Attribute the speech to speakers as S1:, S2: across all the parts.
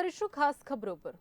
S1: કરીશું ખાસ ખબરો પર.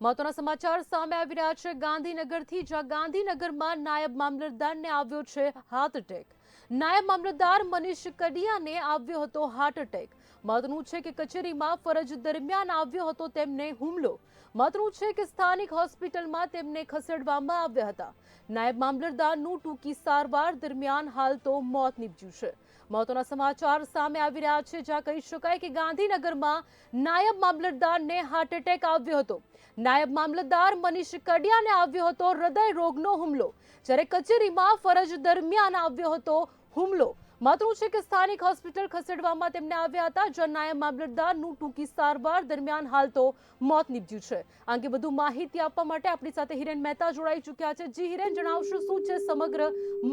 S1: મહત્વના સમાચાર સામે આવી રહ્યા છે. ગાંધીનગરથી જ્યાં ગાંધીનગરમાં નાયબ મામલતદારને આવ્યો છે હાર્ટ એટેક. નાયબ મામલતદાર મનીષ કડિયાને આવ્યો હતો હાર્ટ એટેક. મહત્વનું છે કે કચેરીમાં ફરજ દરમિયાન આવ્યો હતો તેમને હુમલો. મહત્વનું છે કે સ્થાનિક હોસ્પિટલમાં તેમને ખસેડવામાં આવ્યા હતા. નાયબ મામલતદારનું ટૂંકી સારવાર દરમિયાન હાલ તો મોત નીપજ્યું છે. મહત્વના સમાચાર સામે આવી રહ્યા છે, જ્યાં કહી શકાય કે ગાંધીનગરમાં નાયબ મામલતદારને હાર્ટ એટેક આવ્યો હતો. નાયબ મામલતદાર મનીષ કડિયાને આવ્યો હતો હૃદય રોગનો હુમલો. જ્યારે કચેરીમાં ફરજ દરમિયાન આવ્યો હતો હુમલો. મહત્વનું છે કે સ્થાનિક હોસ્પિટલ ખસેડવામાં તેમને આવ્યા હતા. જ્યાં નાયબ મામલતદારનું ટૂંકી સારવાર દરમિયાન હાલ તો મોત નીપજ્યું છે. આ અંગે વધુ માહિતી આપવા માટે આપણી સાથે હિરેન મહેતા જોડાઈ ચૂક્યા છે. જી હિરેન, જણાવશો શું છે સમગ્ર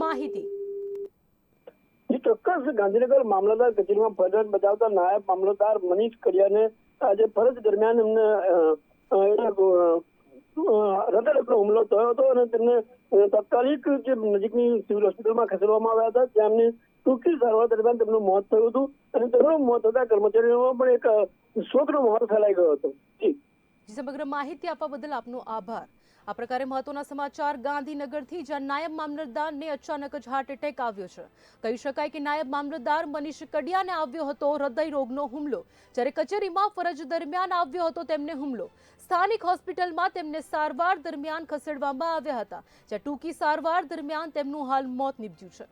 S1: માહિતી?
S2: ચોક્કસ. ગાંધીનગર મામલતદાર કચેરીમાં ફરજ બજાવતા નાયબ મામલતદાર મનીષ કડિયાને આજે ફરજ દરમિયાન એમને હૃદયરોગનો હુમલો થયો હતો અને તેમને તાત્કાલિક જે નજીકની સિવિલ હોસ્પિટલમાં ખસેડવામાં આવ્યા હતા. ત્યાં એમને ટૂંકી સારવાર દરમિયાન તેમનું મોત થયું હતું અને તેમનું મોત થતા કર્મચારીઓમાં પણ એક શોકનો માહોલ ફેલાઈ ગયો હતો.
S1: જી. સમગ્ર માહિતી આપવા બદલ આપનો આભાર. આ પ્રકારે મહત્વના સમાચાર ગાંધીનગરથી જ્યાં નાયબ મામલતદારને અચાનક જ હાર્ટ એટેક આવ્યો છે. કહી શકાય કે નાયબ મામલતદાર મનીષ કડિયાને આવ્યો હતો હૃદય રોગનો હુમલો. જ્યારે કચેરીમાં ફરજ દરમિયાન આવ્યો હતો તેમને હુમલો. સ્થાનિક હોસ્પિટલમાં તેમને સારવાર દરમિયાન ખસેડવામાં આવ્યા હતા. જ્યાં ટૂંકી સારવાર દરમિયાન તેમનું હાલ મોત નીપજ્યું છે.